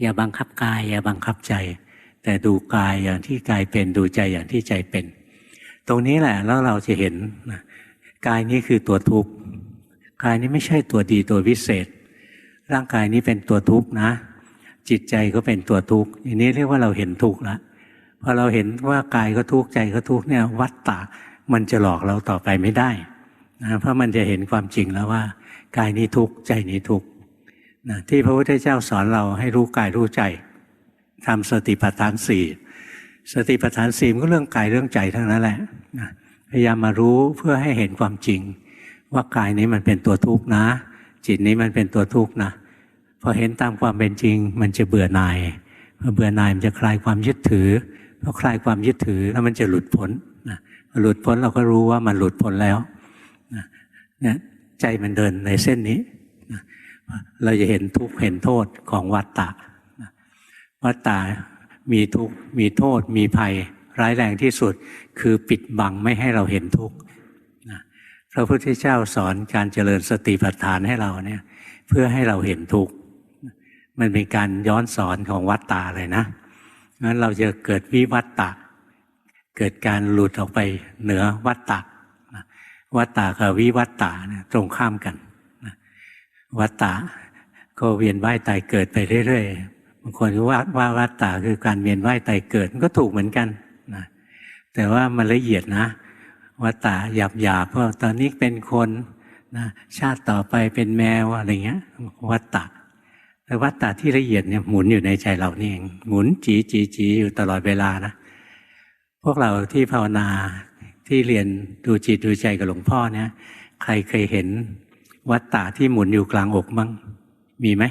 อย่าบังคับกาย อย่าบังคับใจ แต่ดูกายอย่างที่กายเป็นดูใจอย่างที่ใจเป็น ตรงนี้แหละแล้วเราจะเห็นกายนี้คือตัวทุกข์กายนี้ไม่ใช่ตัวดีตัววิเศษ ร่างกายนี้เป็นตัวทุกข์นะ จิตใจก็เป็นตัวทุกข์อย่างนี้เรียกว่าเราเห็นทุกข์ละพอเราเห็นว่ากายก็ทุกข์ใจก็ทุกข์เนี่ยวัฏฏะมันจะหลอกเราต่อไปไม่ได้นะเพราะมันจะเห็นความจริงแล้วว่า กายนี้ทุกข์ใจนี้ทุกข์ นะที่พระพุทธเจ้าสอนเราให้รู้กายรู้ใจทำสติปัฏฐานสี่สติปัฏฐานสี่ก็เรื่องกายเรื่องใจทั้งนั้นแหละนะพยายามมารู้เพื่อให้เห็นความจริง ว่ากายนี้มันเป็นตัวทุกข์นะ จิตนี้มันเป็นตัวทุกข์นะพอเห็นตามความเป็นจริง มันจะเบื่อหน่ายพอเบื่อหน่ายมันจะคลายความยึดถือพอคลายความยึดถือแล้วมันจะหลุดพ้นนะหลุดพ้นเราก็รู้ว่ามันหลุดพ้นแล้วนะใจมันเดินในเส้นนี้นะ เราจะเห็นทุกข์เห็นโทษของวัฏฏะวัฏฏะมีทุกข์มีโทษมีภัยร้ายแรงที่สุดคือปิดบังไม่ให้เราเห็นทุกข์พระพุทธเจ้าสอนการเจริญสติปัฏฐานให้เราเนี่ยเพื่อให้เราเห็นทุกข์มันเป็นการย้อนสอนของวัฏฏะเลยนะงั้นเราจะเกิดวิวัตตะ เกิดการหลุดออกไปเหนือวัตตะวัตตะกับวิวัตตะตรงข้ามกัน วัตตะก็เวียนว่ายตายเกิดไปเรื่อยๆบางคนว่าว่าวัตตะคือการเวียนว่ายตายเกิดมันก็ถูกเหมือนกันนะแต่ว่ามันละเอียดนะวัตตะหยาบหยาบเพราะตอนนี้เป็นคนนะชาติต่อไปเป็นแมวอะไรเงี้ยวัตตะแต่วัตตะที่ละเอียดเนี่ยหมุนอยู่ในใจเรานี่เองหมุนจีจีจีอยู่ตลอดเวลานะพวกเราที่ภาวนาที่เรียนดูจิตดูใจกับหลวงพ่อเนี่ยใครเคยเห็น วัตตะที่หมุนอยู่กลางอกมั้งมีไหม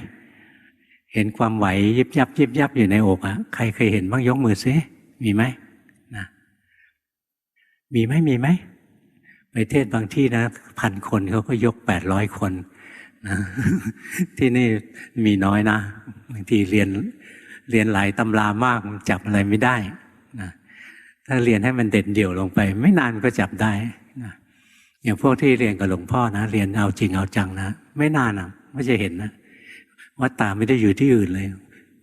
เห็นความไหวยิบยับยิบยับอยู่ในอกอะใครเคยเห็นบ้างยกมือซิมีไหมนะมีไหมมีไหมไปเทศบางที่นะพันคนเขาก็ยกแปดร้อยคนนะที่นี่มีน้อยนะบางทีเรียนเรียนหลายตำรามากจับอะไรไม่ได้นะถ้าเรียนให้มันเด่นเดี่ยวลงไป ไม่นานก็จับได้ อย่างพวกที่เรียนกับหลวงพ่อนะ เรียนเอาจริงเอาจังนะ ไม่นานอะไม่จะเห็นนะวัดตาไม่ได้อยู่ที่อื่นเลย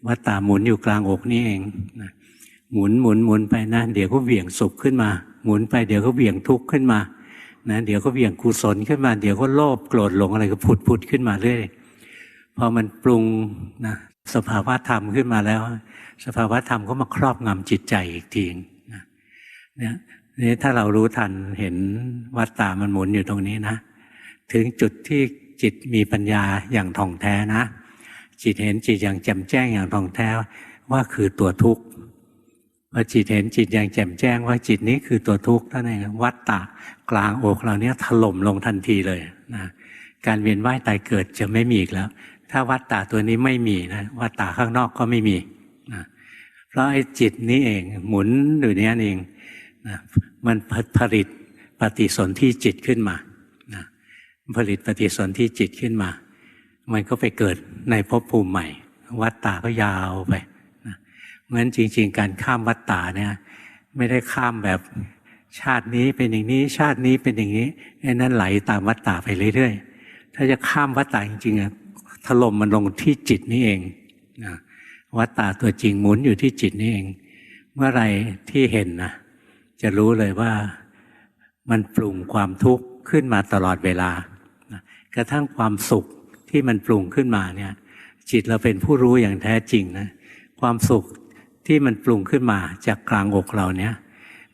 วัดตาหมุนอยู่กลางอกนี่เองนะหมุนหมุนหมุนไปนะ เดี๋ยวก็เหวี่ยงสุขขึ้นมา หมุนไปเดี๋ยวก็เหวี่ยงทุกข์ขึ้นมานะเดี๋ยวก็เบี่ยงกุศลขึ้นมา เดี๋ยวก็โลภโกรธหลงอะไรก็ผุดผุดขึ้นมาเรื่อยพอมันปรุงนะสภาวะธรรมขึ้นมาแล้ว สภาวะธรรมก็มาครอบงำจิตใจอีกทีนะเนี่ย นี่ถ้าเรารู้ทันเห็นวัฏฏามันหมุนอยู่ตรงนี้นะ ถึงจุดที่จิตมีปัญญาอย่างท่องแท้นะ จิตเห็นจิตอย่างแจ่มแจ้งอย่างท่องแท้ว่าคือตัวทุกข์พอจิตเห็นจิตอย่างแจ่มแจ้งว่าจิตนี้คือตัวทุกข์ท่านเองวัฏฏะกลางอกเราเนี้ยถล่มลงทันทีเลยนะการเวียนว่ายตายเกิดจะไม่มีอีกแล้ว ถ้าวัฏฏะตัวนี้ไม่มีนะวัฏฏะข้างนอกก็ไม่มีนะเพราะไอ้จิตนี้เองหมุนอยู่นี้เอง นะมันผลิตปฏิสนธิจิตขึ้นมานะผลิตปฏิสนธิจิตขึ้นมา มันก็ไปเกิดในภพภูมิใหม่ วัฏฏะก็ยาวไปนะเพราะฉะนั้นจริง ๆ การข้ามวัฏฏะเนี่ยไม่ได้ข้ามแบบชาตินี้เป็นอย่างนี้ชาตินี้เป็นอย่างนี้ไอ้นั่นไหลตามวัฏฏะไปเรื่อยๆ ถ้าจะข้ามวัฏฏะจริงๆอะถล่มมันลงที่จิตนี่เองนะวัฏฏะตัวจริงหมุนอยู่ที่จิตนี่เอง เมื่อไรที่เห็นนะ จะรู้เลยว่ามันปรุงความทุกข์ขึ้นมาตลอดเวลากระทั่งความสุขที่มันปรุงขึ้นมาเนี่ย จิตเราเป็นผู้รู้อย่างแท้จริงนะความสุขที่มันปรุงขึ้นมาจากกลางอกเราเนี่ย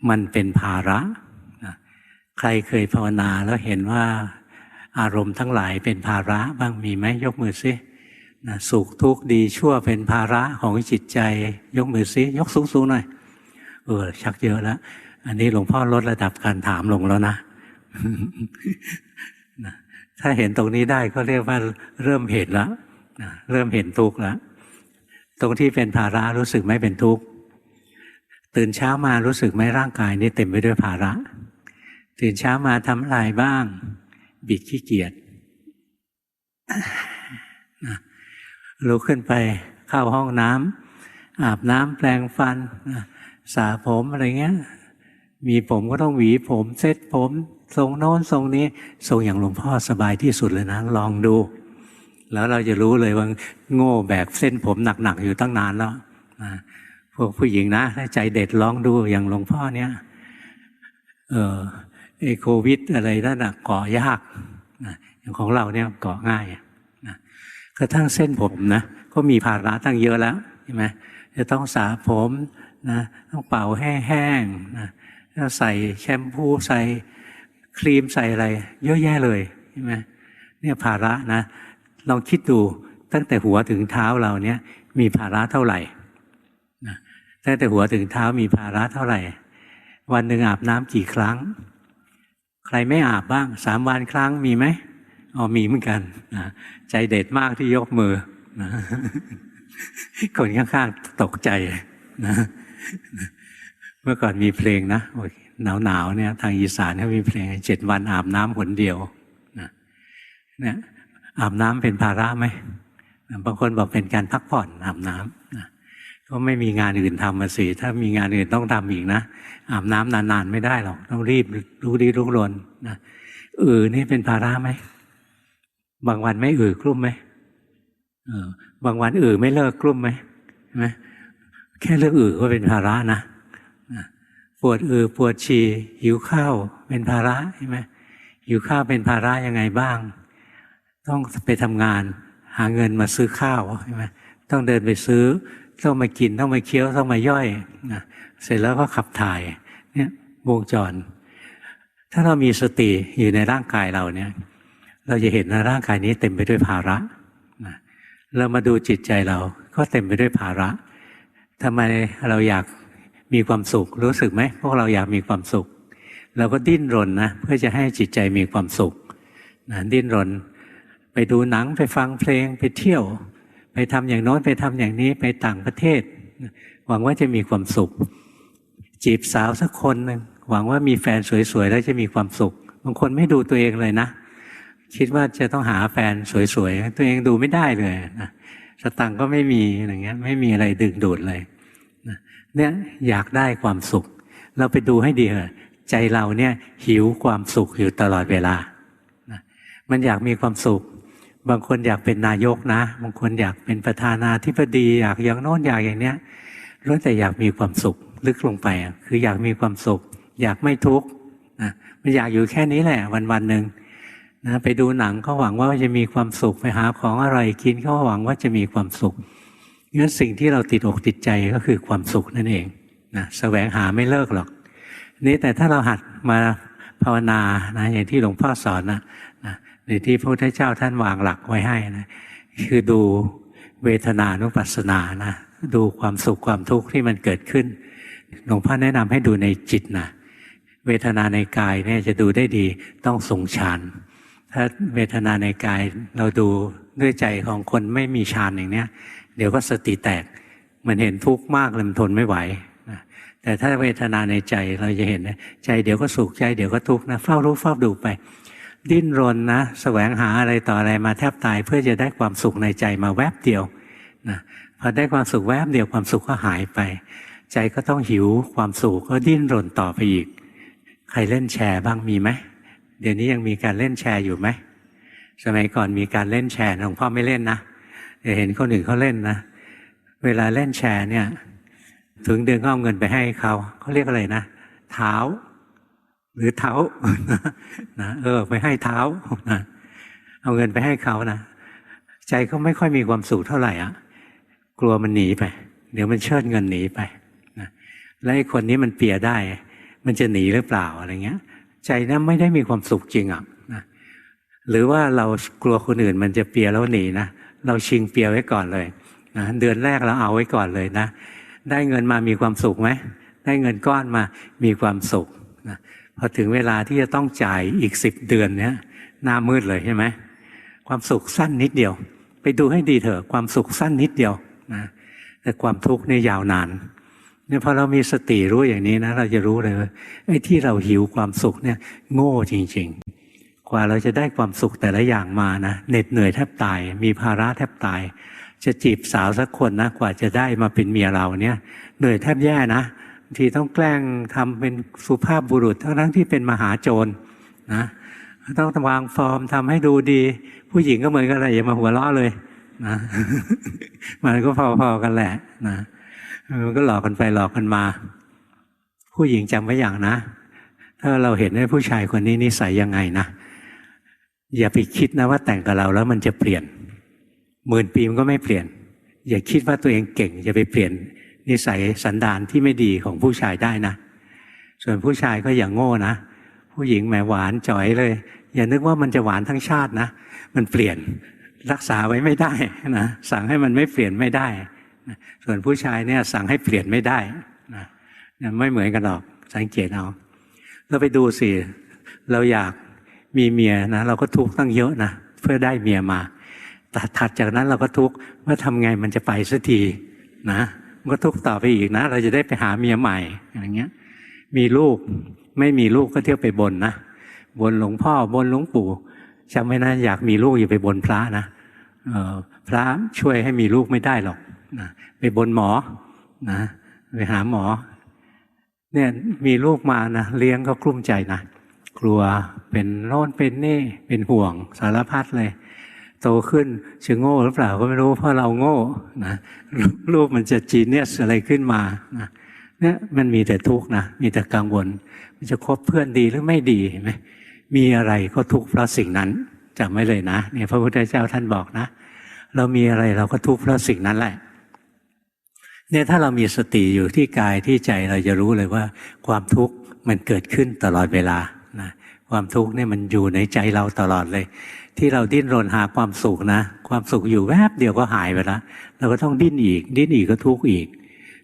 มันเป็นภาระนะใครเคยภาวนาแล้วเห็นว่าอารมณ์ทั้งหลายเป็นภาระบ้างมีไหมยกมือซินะสุขทุกข์ดีชั่วเป็นภาระของจิตใจ ยกมือซิยกสูงๆหน่อยเออชักเยอะแล้ว อันนี้หลวงพ่อลดระดับการถามลงแล้วนะ ถ้าเห็นตรงนี้ได้ก็เรียกว่าเริ่มเห็นแล้วเริ่มเห็นทุกข์แล้ว ตรงที่เป็นภาระรู้สึกไม่เป็นทุกข์ ตื่นเช้ามารู้สึกไหมร่างกายนี่เต็มไปด้วยภาระ ตื่นเช้ามาทำอะไรบ้าง บิดขี้เกียจลุกขึ้นไปเข้าห้องน้ำอาบน้ำแปลงฟันสระผมอะไรเงี้ย มีผมก็ต้องหวีผมเซ็ตผมทรงโน้นทรงนี้ทรงอย่างหลวงพ่อสบายที่สุดเลยนะ ลองดู แล้วเราจะรู้เลยว่าโง่แบกเส้นผมหนักๆอยู่ตั้งนานแล้วนะพวกผู้หญิงนะถ้าใจเด็ดร้องดูอย่างหลวงพ่อเนี่ยเออไอโควิดอะไรนั่นนะเกาะยากนะอย่างของเราเนี่ยเกาะง่ายนะกระทั่งเส้นผมนะก็มีภาระตั้งเยอะแล้วใช่ไหมจะต้องสระผมนะต้องเป่าแห้งๆนะ ใส่แชมพูใส่ครีมใส่อะไร เยอะแยะเลยใช่ไหมเนี่ยภาระนะลองคิดดูตั้งแต่หัวถึงเท้าเราเนี่ยมีภาระเท่าไหร่นะตั้งแต่หัวถึงเท้ามีภาระเท่าไหร่ วันหนึ่งอาบน้ำกี่ครั้ง ใครไม่อาบบ้างสามวันครั้งมีไหมอ๋อมีเหมือนกันนะใจเด็ดมากที่ยกมือนะคนข้างๆตกใจนะ เมื่อก่อนมีเพลงนะหนาวหนาวเนี่ย ทางอีสานเขามีเพลงเจ็ดวันอาบน้ำหนเดียวนะเนี่ยอาบน้ำเป็นภาระไหมบางคนบอกเป็นการพักผ่อนอาบน้ำนะก็ไม่มีงานอื่นทำมาสิถ้ามีงานอื่นต้องทำอีกนะอาบน้ำนานๆไม่ได้หรอก ต้องรีบรู้ดีรู้รนนะเออนี่เป็นภาระไหมบางวันไม่เออกลุ้มไหมเออบางวันเออไม่เลิกกลุ้มไหมไหมแค่เรื่องเออก็เป็นภาระนะ ปวดเออปวดฉี่หิวข้าวเป็นภาระใช่ไหมหิวข้าวเป็นภาระยังไงบ้าง ต้องไปทำงาน หาเงินมาซื้อข้าวใช่ไหมต้องเดินไปซื้อ ต้องมากินต้องมาเคี้ยวต้องมาย่อยนะเสร็จแล้วก็ขับถ่ายเนี่ยวงจร ถ้าเรามีสติอยู่ในร่างกายเราเนี่ย เราจะเห็นว่าร่างกายนี้เต็มไปด้วยภาระนะเรามาดูจิตใจเราก็เต็มไปด้วยภาระทำไมเราอยาก มีความสุขรู้สึกไหมพวกเราอยากมีความสุขเราก็ดิ้นรนนะเพื่อจะให้จิตใจมีความสุขนะดิ้นรน ไปดูหนังไปฟังเพลงไปเที่ยว ไปทำอย่างโน้นไปทำอย่างนี้ไปต่างประเทศ หวังว่าจะมีความสุข จีบสาวสักคนหนึ่งหวังว่ามีแฟนสวยๆแล้วจะมีความสุข บางคนไม่ดูตัวเองเลยนะ คิดว่าจะต้องหาแฟนสวยๆ ตัวเองดูไม่ได้เลยนะสตังค์ก็ไม่มีอย่างเงี้ยไม่มีอะไรดึงดูดเลย เนี่ยอยากได้ความสุข เราไปดูให้ดีเถอะใจเราเนี่ยหิวความสุขอยู่ตลอดเวลานะมันอยากมีความสุข บางคนอยากเป็นนายกนะ บางคนอยากเป็นประธานาธิบดี อยากอย่างโน้นอยากอย่างเนี้ยล้วนแต่อยากมีความสุขลึกลงไป คืออยากมีความสุข อยากไม่ทุกข์นะมันอยากอยู่แค่นี้แหละ วันวันหนึ่งนะไปดูหนังก็หวังว่าจะมีความสุขไปหาของอร่อยกินก็หวังว่าจะมีความสุข งั้นสิ่งที่เราติดอกติดใจก็คือความสุขนั่นเองนะแสวงหาไม่เลิกหรอก นี่แต่ถ้าเราหัดมาภาวนานะอย่างที่หลวงพ่อสอนนะนะหรือที่พระพุทธเจ้าท่านวางหลักไว้ให้นะคือดูเวทนานุปัสสนานะดูความสุขความทุกข์ที่มันเกิดขึ้นหลวงพ่อแนะนำให้ดูในจิตนะเวทนาในกายเนี่ยจะดูได้ดีต้องทรงฌานถ้าเวทนาในกายเราดูด้วยใจของคนไม่มีฌานอย่างเนี้ย เดี๋ยวก็สติแตก มันเห็นทุกข์มากเลยมันทนไม่ไหวนะแต่ถ้าเวทนาในใจเราจะเห็นนะใจเดี๋ยวก็สุขใจเดี๋ยวก็ทุกข์นะเฝ้ารู้เฝ้าดูไป ดิ้นรนนะแสวงหาอะไรต่ออะไรมาแทบตายเพื่อจะได้ความสุขในใจมาแวบเดียวนะพอได้ความสุขแวบเดียวความสุขก็หายไป ใจก็ต้องหิวความสุขก็ดิ้นรนต่อไปอีก ใครเล่นแชร์บ้างมีไหมเดี๋ยวนี้ยังมีการเล่นแชร์อยู่ไหมสมัยก่อนมีการเล่นแชร์หลวงพ่อไม่เล่นนะ เห็นคนอื่นเขาเล่นนะ เวลาเล่นแชร์เนี่ย ถึงเดือนก็เอาเงินไปให้เขาเขาเรียกอะไรนะ เท้า หรือเท้านะเออ ไปให้เท้านะเอาเงินไปให้เขานะใจเขาไม่ค่อยมีความสุขเท่าไหร่อะ กลัวมันหนีไป เดี๋ยวมันเชิดเงินหนีไปนะแล้วไอ้คนนี้มันเปียได้ มันจะหนีหรือเปล่าอะไรเงี้ย ใจนั้นไม่ได้มีความสุขจริงอะนะหรือว่าเรากลัวคนอื่นมันจะเปียแล้วหนีนะ เราชิงเปียไว้ก่อนเลยนะเดือนแรกเราเอาไว้ก่อนเลยนะ ได้เงินมามีความสุขไหมได้เงินก้อนมามีความสุขนะพอถึงเวลาที่จะต้องจ่ายอีกสิบเดือนเนี้ยหน้ามืดเลยใช่ไหมความสุขสั้นนิดเดียว ไปดูให้ดีเถอะความสุขสั้นนิดเดียวนะแต่ความทุกข์เนี่ยยาวนานเนี่ยพอเรามีสติรู้อย่างนี้นะ เราจะรู้เลยว่าไอ้ที่เราหิวความสุขเนี่ย โง่จริง ๆ กว่าเราจะได้ความสุขแต่ละอย่างมานะเหน็ดเหนื่อยแทบตาย มีภาระแทบตาย จะจีบสาวสักคนนะ กว่าจะได้มาเป็นเมียเราเนี่ย เหนื่อยแทบแย่นะทีต้องแกล้งทำเป็นสุภาพบุรุษทั้งทั้งที่เป็นมหาโจรนะต้องวางฟอร์มทำให้ดูดี ผู้หญิงก็เหมือนกันเลยอย่ามาหัวเราะเลยนะมันก็พอๆกันแหละนะมันก็หลอกกันไปหลอกกันมา ผู้หญิงจำไว้อย่างนะ ถ้าเราเห็นว่าผู้ชายคนนี้นิสัยยังไงนะ อย่าไปคิดนะว่าแต่งกับเราแล้วมันจะเปลี่ยนหมื่นปีมันก็ไม่เปลี่ยน อย่าคิดว่าตัวเองเก่งจะไปเปลี่ยนนิสัยสันดานที่ไม่ดีของผู้ชายได้นะ ส่วนผู้ชายก็อย่างโง่นะ ผู้หญิงแหมหวานจ่อยเลย อย่านึกว่ามันจะหวานทั้งชาตินะ มันเปลี่ยนรักษาไว้ไม่ได้นะสั่งให้มันไม่เปลี่ยนไม่ได้ ส่วนผู้ชายเนี่ยสั่งให้เปลี่ยนไม่ได้นะไม่เหมือนกันหรอกสังเกตเอาเราไปดูสิเราอยาก มีเมียนะเราก็ทุกข์ตั้งเยอะนะเพื่อได้เมียมา แต่ถัดจากนั้นเราก็ทุกข์ว่าทำไงมันจะไปสักทีนะมันก็ทุกข์ต่อไปอีกนะ เราจะได้ไปหาเมียใหม่อย่างเงี้ย มีลูกไม่มีลูกก็เที่ยวไปบนนะบนหลวงพ่อบนหลวงปู่จำไว้นะอยากมีลูกอย่าไปบนพระนะพระช่วยให้มีลูกไม่ได้หรอกนะไปบนหมอนะไปหาหมอเนี่ยมีลูกมานะเลี้ยงก็กลุ้มใจนะ กลัวเป็นโน่นเป็นนี่เป็นห่วงสารพัดเลย โตขึ้นจะโง่หรือเปล่าก็ไม่รู้เพราะเราโง่นะลูกมันจะจีเนียสอะไรขึ้นมานะเนี่ยมันมีแต่ทุกข์นะมีแต่กังวล มันจะคบเพื่อนดีหรือไม่ดีเห็นไหมมีอะไรก็ทุกข์เพราะสิ่งนั้นจำไว้เลยนะเนี่ยพระพุทธเจ้าท่านบอกนะ เรามีอะไรเราก็ทุกข์เพราะสิ่งนั้นแหละเนี่ยถ้าเรามีสติอยู่ที่กายที่ใจเราจะรู้เลยว่า ความทุกข์มันเกิดขึ้นตลอดเวลา ความทุกข์เนี่ยมันอยู่ในใจเราตลอดเลย ที่เราดิ้นรนหาความสุขนะ ความสุขอยู่แวบเดียวก็หายไปแล้วเราก็ต้องดิ้นอีก ดิ้นอีกก็ทุกข์อีก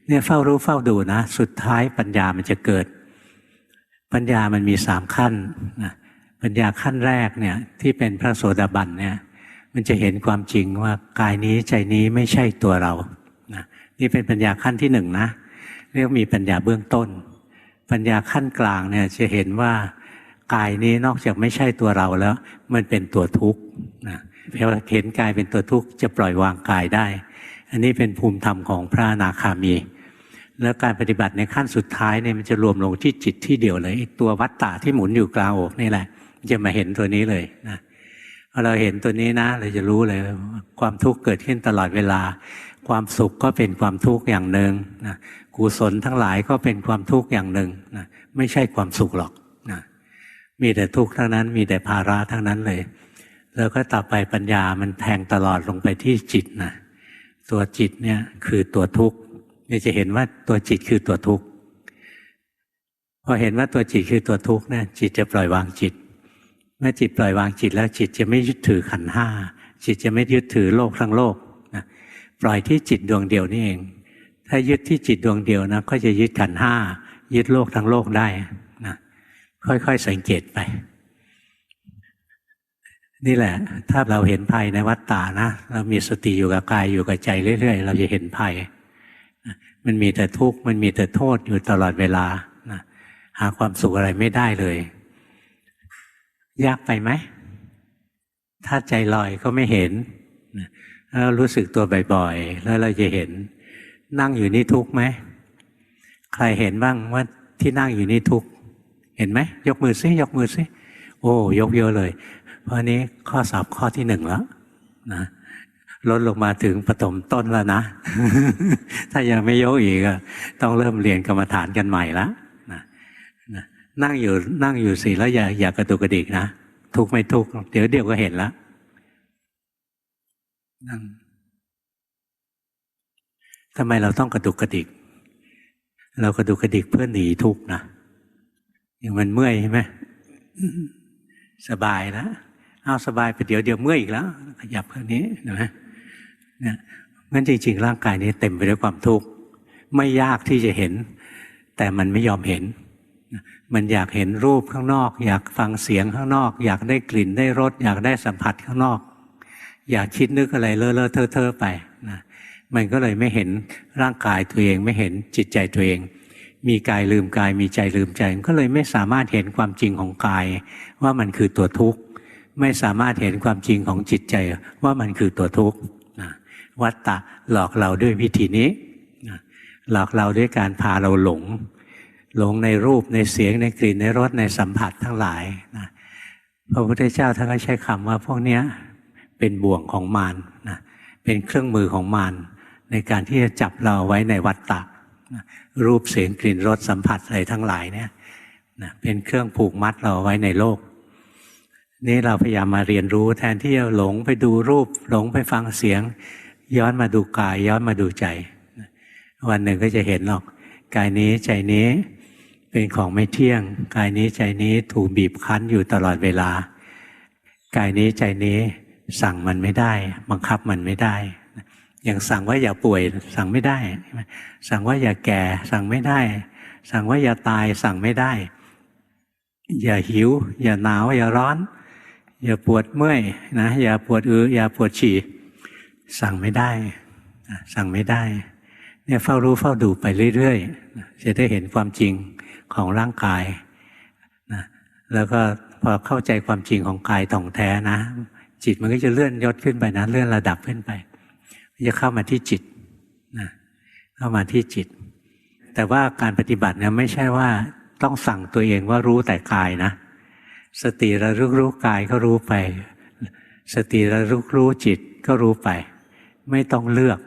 เนี่ยเฝ้ารู้เฝ้าดูนะ สุดท้ายปัญญามันจะเกิด ปัญญามันมีสามขั้นนะปัญญาขั้นแรกเนี่ยที่เป็นพระโสดาบันเนี่ยมันจะเห็นความจริงว่ากายนี้ใจนี้ไม่ใช่ตัวเรานะนี่เป็นปัญญาขั้นที่หนึ่งนะเรียกมีปัญญาเบื้องต้น ปัญญาขั้นกลางเนี่ยจะเห็นว่า กายนี้นอกจากไม่ใช่ตัวเราแล้ว มันเป็นตัวทุกข์นะเพราะเห็นกายเป็นตัวทุกข์จะปล่อยวางกายได้ อันนี้เป็นภูมิธรรมของพระอนาคามี แล้วการปฏิบัติในขั้นสุดท้ายเนี่ยมันจะรวมลงที่จิตที่เดียวเลยตัววัตตะที่หมุนอยู่กลางอกนี่แหละจะมาเห็นตัวนี้เลยนะพอเราเห็นตัวนี้นะ เราจะรู้เลย ความทุกข์เกิดขึ้นตลอดเวลา ความสุขก็เป็นความทุกข์อย่างหนึ่งนะกุศลทั้งหลายก็เป็นความทุกข์อย่างหนึ่งนะไม่ใช่ความสุขหรอก มีแต่ทุกข์ทั้งนั้น มีแต่ภาระทั้งนั้นเลย แล้วก็ต่อไปปัญญามันแทงตลอดลงไปที่จิตนะตัวจิตเนี่ยคือตัวทุกข์เนี่ยจะเห็นว่าตัวจิตคือตัวทุกข์พอเห็นว่าตัวจิตคือตัวทุกข์เนี่ยจิตจะปล่อยวางจิต เมื่อจิตปล่อยวางจิตแล้วจิตจะไม่ยึดถือขันห้าจิตจะไม่ยึดถือโลกทั้งโลกนะปล่อยที่จิตดวงเดียวนี่เอง ถ้ายึดที่จิตดวงเดียวนะก็จะยึดขันห้ายึดโลกทั้งโลกได้ ค่อยๆ สังเกตไป นี่แหละ ถ้าเราเห็นภัยในวัฏฏานะ เรามีสติอยู่กับกายอยู่กับใจเรื่อย ๆ เราจะเห็นภัย มันมีแต่ทุกข์มันมีแต่โทษอยู่ตลอดเวลาหาความสุขอะไรไม่ได้เลย ยากไปไหม ถ้าใจลอยก็ไม่เห็นแล้วรู้สึกตัวบ่อยๆ แล้วเราจะเห็น นั่งอยู่นี่ทุกข์ไหม ใครเห็นบ้างว่าที่นั่งอยู่นี่ทุกข์ เห็นไหมยกมือซิยกมือซิโอ้ยกเยอะเลย เพราะนี้ข้อสอบข้อที่หนึ่งแล้วนะลดลงมาถึงปฐมต้นแล้วนะ ถ้ายังไม่ยกอีกต้องเริ่มเรียนกรรมฐานกันใหม่ละนะนั่งอยู่นั่งอยู่สิแล้วอย่าอย่ากระตุกกระดิกนะทุกไม่ทุกเดี๋ยวเดียวก็เห็นแล้วนั่งทำไมเราต้องกระตุกกระดิก เรากระตุกกระดิกเพื่อหนีทุกนะ อย่างมันเมื่อยใช่ไหมสบายแล้วเอาสบายไปเดี๋ยวเดี๋ยวเมื่อยอีกแล้ว ขยับแค่นี้นะเนี่ยงั้นจริง ๆ ร่างกายนี้เต็มไปด้วยความทุกข์ไม่ยากที่จะเห็น แต่มันไม่ยอมเห็น มันอยากเห็นรูปข้างนอก อยากฟังเสียงข้างนอก อยากได้กลิ่นได้รสอยากได้สัมผัสข้างนอก อยากคิดนึกอะไรเลอะเลอะเทอะเทอะไปนะมันก็เลยไม่เห็นร่างกายตัวเองไม่เห็นจิตใจตัวเอง มีกายลืมกายมีใจลืมใจก็เลยไม่สามารถเห็นความจริงของกาย ว่ามันคือตัวทุกข์ไม่สามารถเห็นความจริงของจิตใจว่ามันคือตัวทุกข์วัตตะหลอกเราด้วยวิธีนี้หลอกเราด้วยการพาเราหลง หลงในรูปในเสียงในกลิ่นในรสในสัมผัสทั้งหลายนะพระพุทธเจ้าท่านก็ใช้คำว่าพวกเนี้ยเป็นบ่วงของมารนะเป็นเครื่องมือของมารในการที่จะจับเราไว้ในวัฏฏะ รูปเสียงกลิ่นรสสัมผัสอะไรทั้งหลายเนี่ยนะเป็นเครื่องผูกมัดเราไว้ในโลก นี่เราพยายามมาเรียนรู้แทนที่จะหลงไปดูรูป หลงไปฟังเสียง ย้อนมาดูกาย ย้อนมาดูใจ วันหนึ่งก็จะเห็นหรอก กายนี้ใจนี้เป็นของไม่เที่ยง กายนี้ใจนี้ถูกบีบคั้นอยู่ตลอดเวลา กายนี้ใจนี้สั่งมันไม่ได้ บังคับมันไม่ได้ อย่างสั่งว่าอย่าป่วย สั่งไม่ได้ สั่งว่าอย่าแก่ สั่งไม่ได้ สั่งว่าอย่าตาย สั่งไม่ได้ อย่าหิว อย่าหนาว อย่าร้อน อย่าปวดเมื่อยนะอย่าปวดอืออย่าปวดฉี่สั่งไม่ได้ สั่งไม่ได้เนี่ยเฝ้ารู้เฝ้าดูไปเรื่อยๆจะได้เห็นความจริงของร่างกายนะแล้วก็พอเข้าใจความจริงของกายถ่องแท้นะ จิตมันก็จะเลื่อนยศขึ้นไปนะ เลื่อนระดับขึ้นไป จะเข้ามาที่จิตนะเข้ามาที่จิต แต่ว่าการปฏิบัติเนี่ยไม่ใช่ว่าต้องสั่งตัวเองว่ารู้แต่กายนะ สติระลึกรู้กายก็รู้ไป สติระลึกรู้จิตก็รู้ไป ไม่ต้องเลือก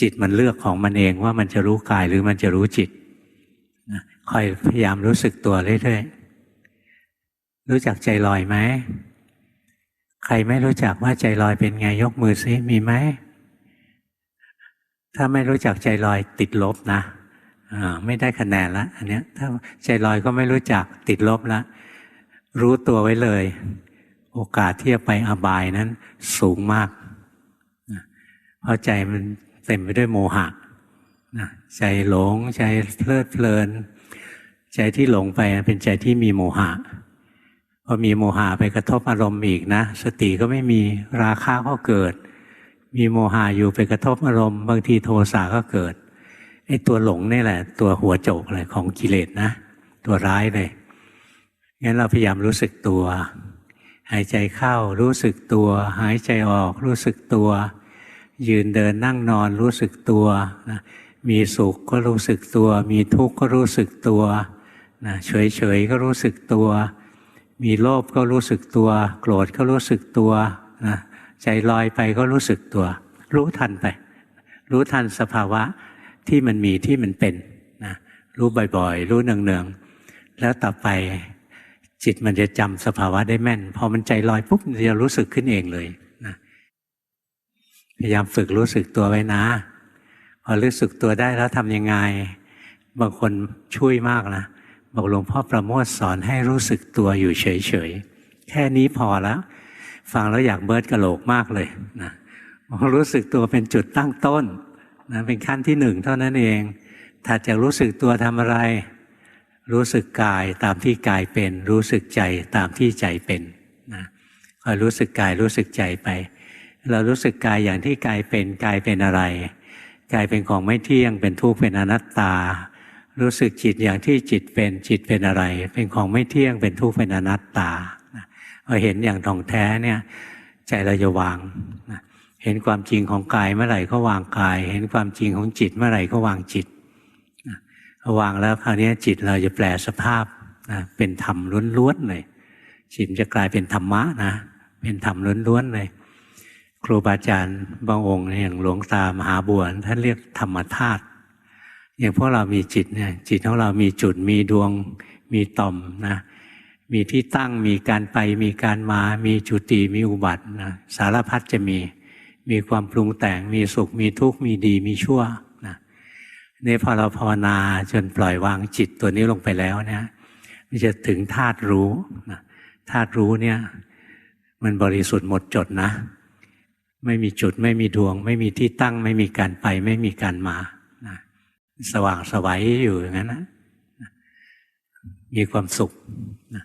จิตมันเลือกของมันเองว่ามันจะรู้กายหรือมันจะรู้จิตคอยพยายามรู้สึกตัวเรื่อยๆ รู้จักใจลอยไหม ใครไม่รู้จักว่าใจลอยเป็นไงยกมือซิมีไหม ถ้าไม่รู้จักใจลอยติดลบนะไม่ได้คะแนนละอันเนี้ยถ้าใจลอยก็ไม่รู้จักติดลบละรู้ตัวไว้เลย โอกาสที่จะไปอบายนั้นสูงมากเพราะใจมันเต็มไปด้วยโมหะใจหลงใจเพลิดเพลิน ใจที่หลงไปเป็นใจที่มีโมหะพอมีโมหะไปกระทบอารมณ์อีกนะ สติก็ไม่มีราคะก็เกิด มีโมหะอยู่ไปกระทบอารมณ์ บางทีโทสะก็เกิดไอ้ตัวหลงนี่แหละ ตัวหัวโจกเลยของกิเลสนะ ตัวร้ายเลยงั้นเราพยายามรู้สึกตัว หายใจเข้ารู้สึกตัว หายใจออกรู้สึกตัว ยืนเดินนั่งนอนรู้สึกตัวนะมีสุขก็รู้สึกตัว มีทุกข์ก็รู้สึกตัวนะเฉยๆก็รู้สึกตัว มีโลภก็รู้สึกตัว โกรธก็รู้สึกตัวนะ ใจลอยไปก็รู้สึกตัว รู้ทันไป รู้ทันสภาวะที่มันมีที่มันเป็นนะรู้บ่อยๆ รู้เนืองๆ แล้วต่อไปจิตมันจะจำสภาวะได้แม่น พอมันใจลอยปุ๊บมันจะรู้สึกขึ้นเองเลยนะพยายามฝึกรู้สึกตัวไว้นะ พอรู้สึกตัวได้แล้วทำยังไง บางคนช่วยมากนะบอกหลวงพ่อประโมทสอนให้รู้สึกตัวอยู่เฉยๆ แค่นี้พอแล้ว ฟังแล้วอยากเบิร์ดกระโหลกมากเลยนะรู้สึกตัวเป็นจุดตั้งต้นนะเป็นขั้นที่หนึ่งเท่านั้นเองถ้าจะรู้สึกตัวทำอะไร รู้สึกกายตามที่กายเป็น รู้สึกใจตามที่ใจเป็นนะคอยรู้สึกกายรู้สึกใจไป เรารู้สึกกายอย่างที่กายเป็นกายเป็นอะไรกายเป็นของไม่เที่ยงเป็นทุกข์เป็นอนัตตา รู้สึกจิตอย่างที่จิตเป็นจิตเป็นอะไร เป็นของไม่เที่ยงเป็นทุกข์เป็นอนัตตา พอเห็นอย่างทองแท้เนี่ยใจเราจะวางเห็นความจริงของกายเมื่อไหร่ก็วางกาย เห็นความจริงของจิตเมื่อไหร่ก็วางจิตวางแล้วคราวนี้จิตเราจะแปลสภาพนะเป็นธรรมล้วนๆเลยจิตจะกลายเป็นธรรมะนะเป็นธรรมล้วนๆเลยครูบาอาจารย์บางองค์อย่างหลวงตามหาบัวท่านเรียกธรรมธาตุอย่างพวกเรามีจิตเนี่ยจิตของเรามีจุดมีดวงมีต่อมนะ มีที่ตั้งมีการไปมีการมา มีจุติมีอุบัตินะสารพัดจะมี มีความปรุงแต่งมีสุขมีทุกข์มีดีมีชั่วนะนี่พอเราภาวนาจนปล่อยวางจิตตัวนี้ลงไปแล้วเนี่ยมันจะถึงธาตุรู้นะธาตุรู้เนี่ยมันบริสุทธิ์หมดจดนะ ไม่มีจุดไม่มีดวง ไม่มีที่ตั้ง ไม่มีการไป ไม่มีการมานะสว่างสวัยอยู่อย่างนั้นนะมีความสุขนะ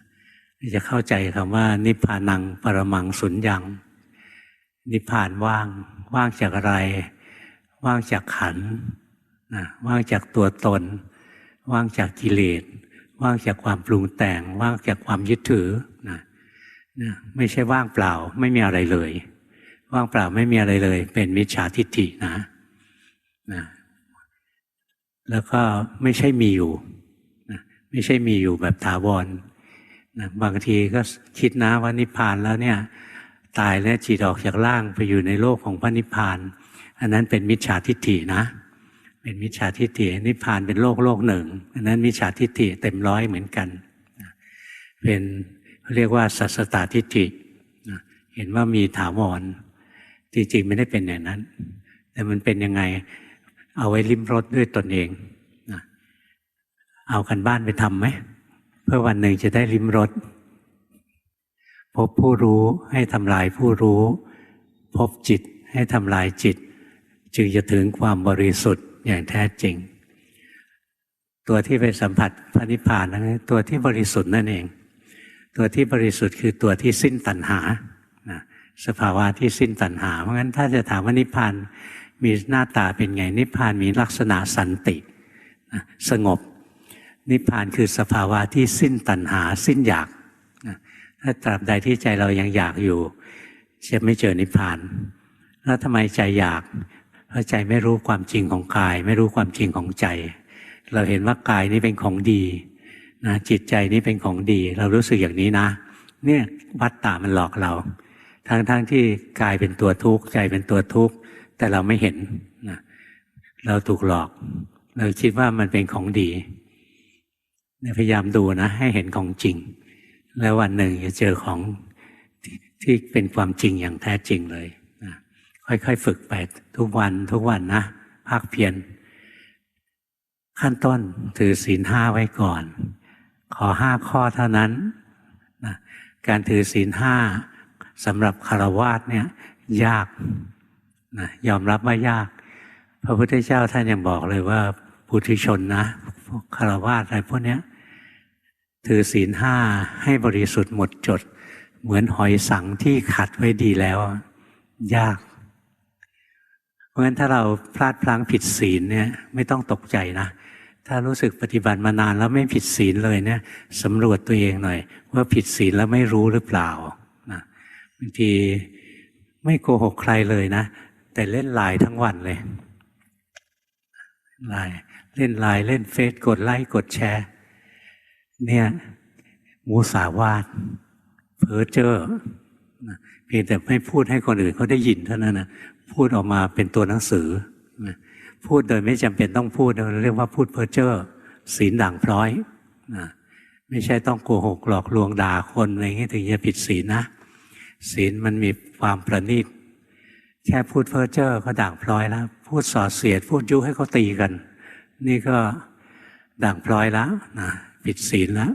จะเข้าใจคำว่า นิพพานังปรมังสุญญัง นิพพานว่าง ว่างจากอะไร ว่างจากขันนะว่างจากตัวตน ว่างจากกิเลส ว่างจากความปรุงแต่ง ว่างจากความยึดถือนะนะไม่ใช่ว่างเปล่าไม่มีอะไรเลย ว่างเปล่าไม่มีอะไรเลย เป็นมิจฉาทิฏฐินะนะแล้วก็ไม่ใช่มีอยู่นะไม่ใช่มีอยู่แบบถาวร นะบางทีก็คิดนะว่านิพพานแล้วเนี่ยตายแล้วจิตออกจากร่างไปอยู่ในโลกของพระนิพพาน อันนั้นเป็นมิจฉาทิฏฐินะ เป็นมิจฉาทิฏฐินิพพานเป็นโลกโลกหนึ่ง อันนั้นมิจฉาทิฏฐิเต็มร้อยเหมือนกัน เป็นเรียกว่าสัสตตทิฏฐิเห็นว่ามีถาวรจริงๆไม่ได้เป็นอย่างนั้น แต่มันเป็นยังไงเอาไว้ลิ้มรสด้วยตนเองเอากันบ้านไปทำไหม พื่อวันหนึ่งจะได้ลิ้มรสพบผู้รู้ให้ทำลายผู้รู้ พบจิตให้ทำลายจิต จึงจะถึงความบริสุทธิ์อย่างแท้จริง ตัวที่ไปสัมผัสพระนิพพานนั้นตัวที่บริสุทธิ์นั่นเอง ตัวที่บริสุทธิ์คือตัวที่สิ้นตัณหาสภาวะที่สิ้นตัณหา เพราะงั้นถ้าจะถามว่านิพพานมีหน้าตาเป็นไงนิพพานมีลักษณะสันตินะสงบ นิพพานคือสภาวะที่สิ้นตัณหาสิ้นอยากถ้าตราบใดที่ใจเรายังอยากอยู่จะไม่เจอนิพพาน แล้วทำไมใจอยาก เพราะใจไม่รู้ความจริงของกาย ไม่รู้ความจริงของใจ เราเห็นว่ากายนี้เป็นของดีนะจิตใจนี้เป็นของดี เรารู้สึกอย่างนี้นะ เนี่ยวัดตามันหลอกเรา ทั้งๆทที่กายเป็นตัวทุกข์ใจเป็นตัวทุกข์แต่เราไม่เห็นนะเราถูกหลอก เราคิดว่ามันเป็นของดี พยายามดูนะให้เห็นของจริง แล้ววันหนึ่งจะเจอของที่เป็นความจริงอย่างแท้จริงเลยนะค่อยๆ ฝึกไปทุกวันทุกวันนะภาคเพียรขั้นต้นถือศีลห้าไว้ก่อน ขอห้าข้อเท่านั้นนะการถือศีลห้าสำหรับคารวาสเนี่ยยากนะยอมรับว่ายาก พระพุทธเจ้าท่านยังบอกเลยว่าปุถุชนนะพวกคารวาสอะไรพวกเนี้ย ถือศีลห้าให้บริสุทธิ์หมดจด เหมือนหอยสังที่ขัดไว้ดีแล้ว ยาก เพราะฉะนั้นถ้าเราพลาดพลั้งผิดศีลเนี่ยไม่ต้องตกใจนะ ถ้ารู้สึกปฏิบัติมานานแล้วไม่ผิดศีลเลยเนี่ยสำรวจตัวเองหน่อย ว่าผิดศีลแล้วไม่รู้หรือเปล่านะบางทีไม่โกหกใครเลยนะ แต่เล่นไลน์ทั้งวันเลยไลน์เล่นไลน์เล่นเฟซกดไลค์กดแชร์ เนี่ยมูสาวาดเพ้อเจ้อเพียงแต่ไม่พูดให้คนอื่นเขาได้ยินเท่านั้นนะพูดออกมาเป็นตัวหนังสือพูดโดยไม่จำเป็นต้องพูดเรียกว่าพูดเพ้อเจ้อศีลด่างพร้อยนะไม่ใช่ต้องโกหกหลอกลวงด่าคนอะไรเงี้ยถึงจะผิดศีลนะ ศีลมันมีความประณีตแค่พูดเพ้อเจ้อก็ด่างพร้อยแล้ว พูดส่อเสียด พูดยุให้เขาตีกัน นี่ก็ด่างพร้อยแล้วนะ ผิดศีลแล้ว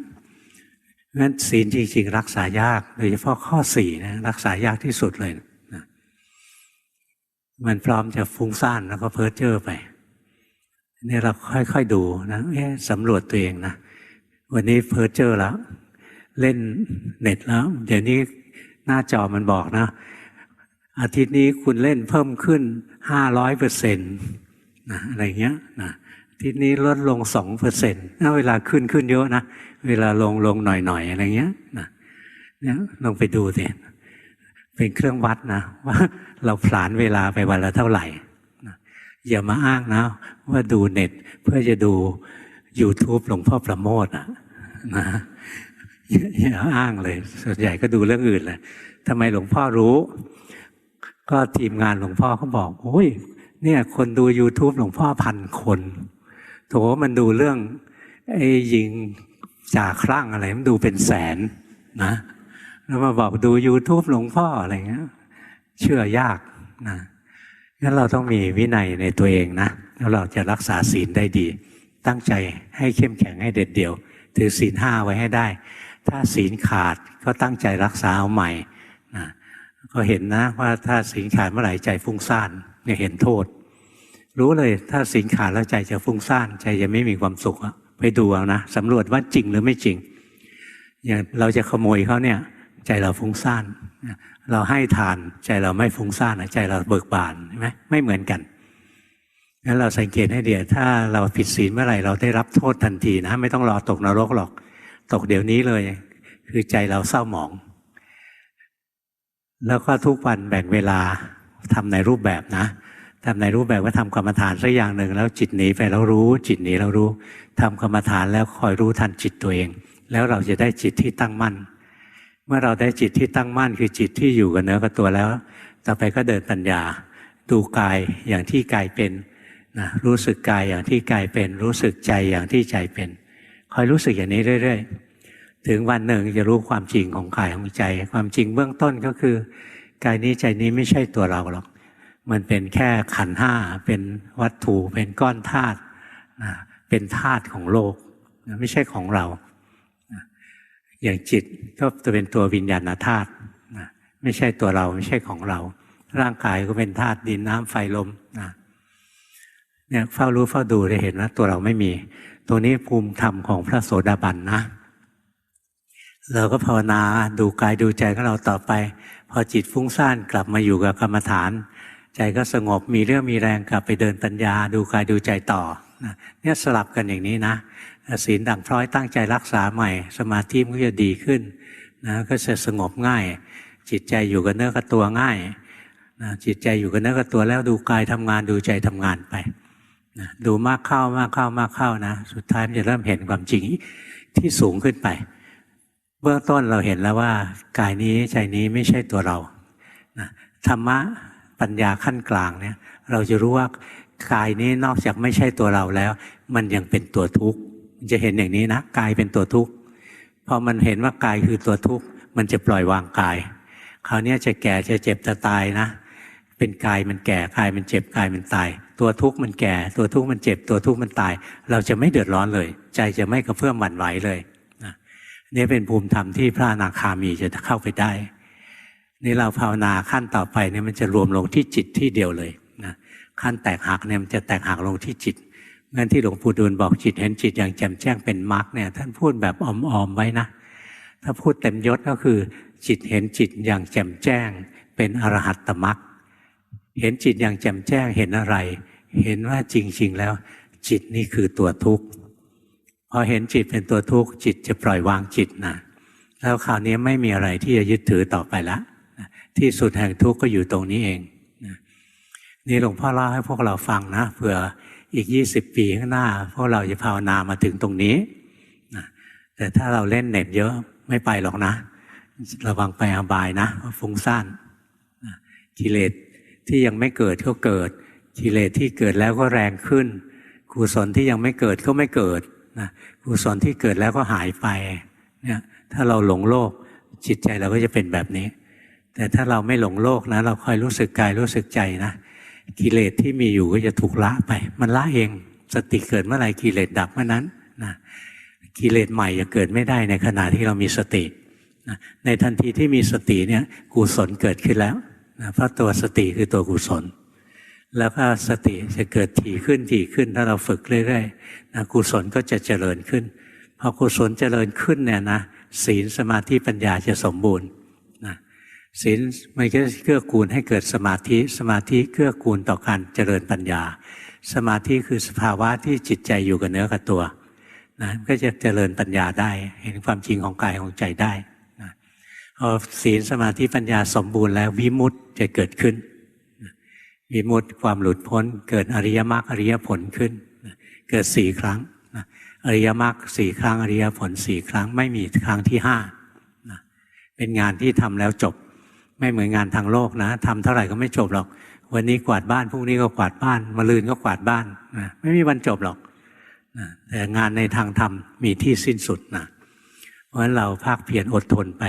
งั้นศีลจริง ๆ รักษายากโดยเฉพาะข้อสี่นะรักษายากที่สุดเลยนะมันพร้อมจะฟุ้งซ่านแล้วก็เพ้อเจ้อไปนี่เราค่อยๆดูนะเอ๊ะสำรวจตัวเองนะวันนี้เพ้อเจ้อแล้ว เล่นเน็ตแล้ว เดี๋ยวนี้หน้าจอมันบอกนะ อาทิตย์นี้คุณเล่นเพิ่มขึ้นห้าร้อยเปอร์เซ็นต์นะอะไรเงี้ยนะ ทิตย์นี้ลดลงสองเปอร์เซ็นต์เวลาขึ้นขึ้นเยอะนะ เวลาลงลงหน่อยหน่อยอะไรเงี้ยนะเนี่ยลองไปดูสิเป็นเครื่องวัดนะว่าเราผลานเวลาไปวันละเท่าไหร่นะอย่ามาอ้างนะ ว่าดูเน็ตเพื่อจะดู YouTube หลวงพ่อประโมทอะนะอย่าอ้างเลย ส่วนใหญ่ก็ดูเรื่องอื่นเลยทำไมหลวงพ่อรู้ ก็ทีมงานหลวงพ่อเขาบอกโอ้ยเนี่ย คนดู YouTube หลวงพ่อพันคน โถมันดูเรื่องไอ้ยิงจ่าคลั่งอะไรมันดูเป็นแสนนะแล้วมาบอกดู YouTube หลวงพ่ออะไรเงี้ยเชื่อยากนะงั้นเราต้องมีวินัยในตัวเองนะแล้วเราจะรักษาศีลได้ดี ตั้งใจให้เข้มแข็งให้เด็ดเดี่ยว ถือศีลห้าไว้ให้ได้ ถ้าศีลขาดก็ตั้งใจรักษาเอาใหม่นะก็เห็นนะว่าถ้าศีลขาดเมื่อไหร่ใจฟุ้งซ่านเนี่ยเห็นโทษ รู้เลยถ้าศีลขาดแล้วใจจะฟุ้งซ่านใจจะไม่มีความสุขไปดูเอานะสำรวจว่าจริงหรือไม่จริง อย่างเราจะขโมยเขาเนี่ย ใจเราฟุ้งซ่านเราให้ทานใจเราไม่ฟุ้งซ่านใจเราเบิกบานใช่ไหมไม่เหมือนกันงั้นเราสังเกตให้เดียวถ้าเราผิดศีลเมื่อไหร่เราได้รับโทษทันทีนะ ไม่ต้องรอตกนรกหรอก ตกเดี๋ยวนี้เลย คือใจเราเศร้าหมอง แล้วก็ทุกวันแบ่งเวลาทำในรูปแบบนะ ทำในรูปแบบว่าทำกรรมฐานสักอย่างหนึ่ง แล้วจิตหนีไปแล้วรู้ จิตหนีแล้วรู้ทำกรรมฐานแล้วคอยรู้ทันจิตตัวเอง แล้วเราจะได้จิตที่ตั้งมั่น เมื่อเราได้จิตที่ตั้งมั่น คือจิตที่อยู่กับเนื้อกับตัวแล้ว ต่อไปก็เดินปัญญา ดูกายอย่างที่กายเป็นนะรู้สึกกายอย่างที่กายเป็น รู้สึกใจอย่างที่ใจเป็น คอยรู้สึกอย่างนี้เรื่อย ๆ ถึงวันหนึ่งจะรู้ความจริงของกายของใจ ความจริงเบื้องต้นก็คือกายนี้ใจนี้ไม่ใช่ตัวเราหรอก มันเป็นแค่ขันธ์ห้าเป็นวัตถุเป็นก้อนธาตุเป็นธาตุของโลกไม่ใช่ของเรา อย่างจิตก็จะเป็นตัววิญญาณธาตุไม่ใช่ตัวเราไม่ใช่ของเรา ร่างกายก็เป็นธาตุดินน้ำไฟลมนะเนี่ยเฝ้ารู้เฝ้าดูได้เห็นว่าตัวเราไม่มี ตัวนี้ภูมิธรรมของพระโสดาบันนะ เราก็ภาวนาดูกายดูใจของเราต่อไป พอจิตฟุ้งซ่านกลับมาอยู่กับกรรมฐาน ใจก็สงบมีเรื่องมีแรงกลับไปเดินปัญญา ดูกายดูใจต่อนะเนี่ยสลับกันอย่างนี้นะศีลดั่งพร้อยตั้งใจรักษาใหม่ สมาธิมันก็จะดีขึ้นนะก็จะสงบง่าย จิตใจอยู่กับเนื้อกับตัวง่ายนะจิตใจอยู่กับเนื้อกับตัวแล้วดูกายทำงานดูใจทำงานไปนะดูมากเข้ามากเข้ามากเข้านะสุดท้ายมันจะเริ่มเห็นความจริงที่สูงขึ้นไป เบื้องต้นเราเห็นแล้วว่ากายนี้ใจนี้ไม่ใช่ตัวเรานะธรรมะ ปัญญาขั้นกลางเนี่ย เราจะรู้ว่ากายนี้นอกจากไม่ใช่ตัวเราแล้ว มันยังเป็นตัวทุกข์จะเห็นอย่างนี้นะกายเป็นตัวทุกข์พอมันเห็นว่ากายคือตัวทุกข์มันจะปล่อยวางกาย คราวนี้จะแก่จะเจ็บจะตายนะ เป็นกายมันแก่กายมันเจ็บกายมันตาย ตัวทุกข์มันแก่ ตัวทุกข์มันเจ็บ ตัวทุกข์มันตาย เราจะไม่เดือดร้อนเลย ใจจะไม่กระเพื่อมหวั่นไหวเลยนี่เป็นภูมิธรรมที่พระอนาคามีจะเข้าไปได้ นี่เราภาวนาขั้นต่อไปเนี่ยมันจะรวมลงที่จิตที่เดียวเลยนะขั้นแตกหักเนี่ยมันจะแตกหักลงที่จิตงั้นที่หลวงปู่ดูลบอกจิตเห็นจิตอย่างแจ่มแจ้งเป็นมรรคเนี่ยท่านพูดแบบอ่อมๆไว้นะถ้าพูดเต็มยศก็คือจิตเห็นจิตอย่างแจ่มแจ้ง เป็นอรหัตตมรรคเห็นจิตอย่างแจ่มแจ้งเห็นอะไร เห็นว่าจริง ๆ แล้ว จิตนี่คือตัวทุกข์พอเห็นจิตเป็นตัวทุกข์จิตจะปล่อยวางจิตนะแล้วคราวนี้ไม่มีอะไรที่จะยึดถือต่อไปละ ที่สุดแห่งทุกข์ก็อยู่ตรงนี้เองนี่หลวงพ่อเล่าให้พวกเราฟังนะเผื่ออีกยี่สิบปีข้างหน้า พวกเราจะภาวนามาถึงตรงนี้แต่ถ้าเราเล่นเน็ตเยอะไม่ไปหรอกนะ ระวังไปอบายนะฟุ้งซ่านกิเลสที่ยังไม่เกิดก็เกิดกิเลสที่เกิดแล้วก็แรงขึ้นกุศลที่ยังไม่เกิดก็ไม่เกิดนะกุศลที่เกิดแล้วก็หายไปเนี่ยถ้าเราหลงโลกจิตใจเราก็จะเป็นแบบนี้ แต่ถ้าเราไม่หลงโลกนะ เราคอยรู้สึกกายรู้สึกใจนะกิเลสที่มีอยู่ก็จะถูกละไป มันละเองสติเกิดเมื่อไหร่กิเลสดับเมื่อนั้นนะกิเลสใหม่จะเกิดไม่ได้ในขณะที่เรามีสตินะในทันทีที่มีสติเนี่ยกุศลเกิดขึ้นแล้วนะเพราะตัวสติคือตัวกุศล แล้วก็สติจะเกิดถี่ขึ้นถี่ขึ้น ถ้าเราฝึกเรื่อยๆนะกุศลก็จะเจริญขึ้นพอกุศลเจริญขึ้นเนี่ยนะศีลสมาธิปัญญาจะสมบูรณ์ ศีลมันก็เกื้อกูลให้เกิดสมาธิ สมาธิเกื้อกูลต่อการเจริญปัญญา สมาธิคือสภาวะที่จิตใจอยู่กับเนื้อกับตัวนะก็จะเจริญปัญญาได้ เห็นความจริงของกายของใจได้นะพอศีลสมาธิปัญญาสมบูรณ์แล้ววิมุตติจะเกิดขึ้น วิมุตติความหลุดพ้น เกิดอริยมรรคอริยผลขึ้น เกิดสี่ครั้งอริยมรรคสี่ครั้งอริยผลสี่ครั้งไม่มีครั้งที่ห้าเป็นงานที่ทำแล้วจบ ไม่เหมือนงานทางโลกนะทำเท่าไหร่ก็ไม่จบหรอก วันนี้กวาดบ้านพรุ่งนี้ก็กวาดบ้านมะรืนก็กวาดบ้านนะไม่มีวันจบหรอกนะแต่งานในทางธรรมมีที่สิ้นสุดนะเพราะฉะนั้นเราภาคเพียรอดทนไป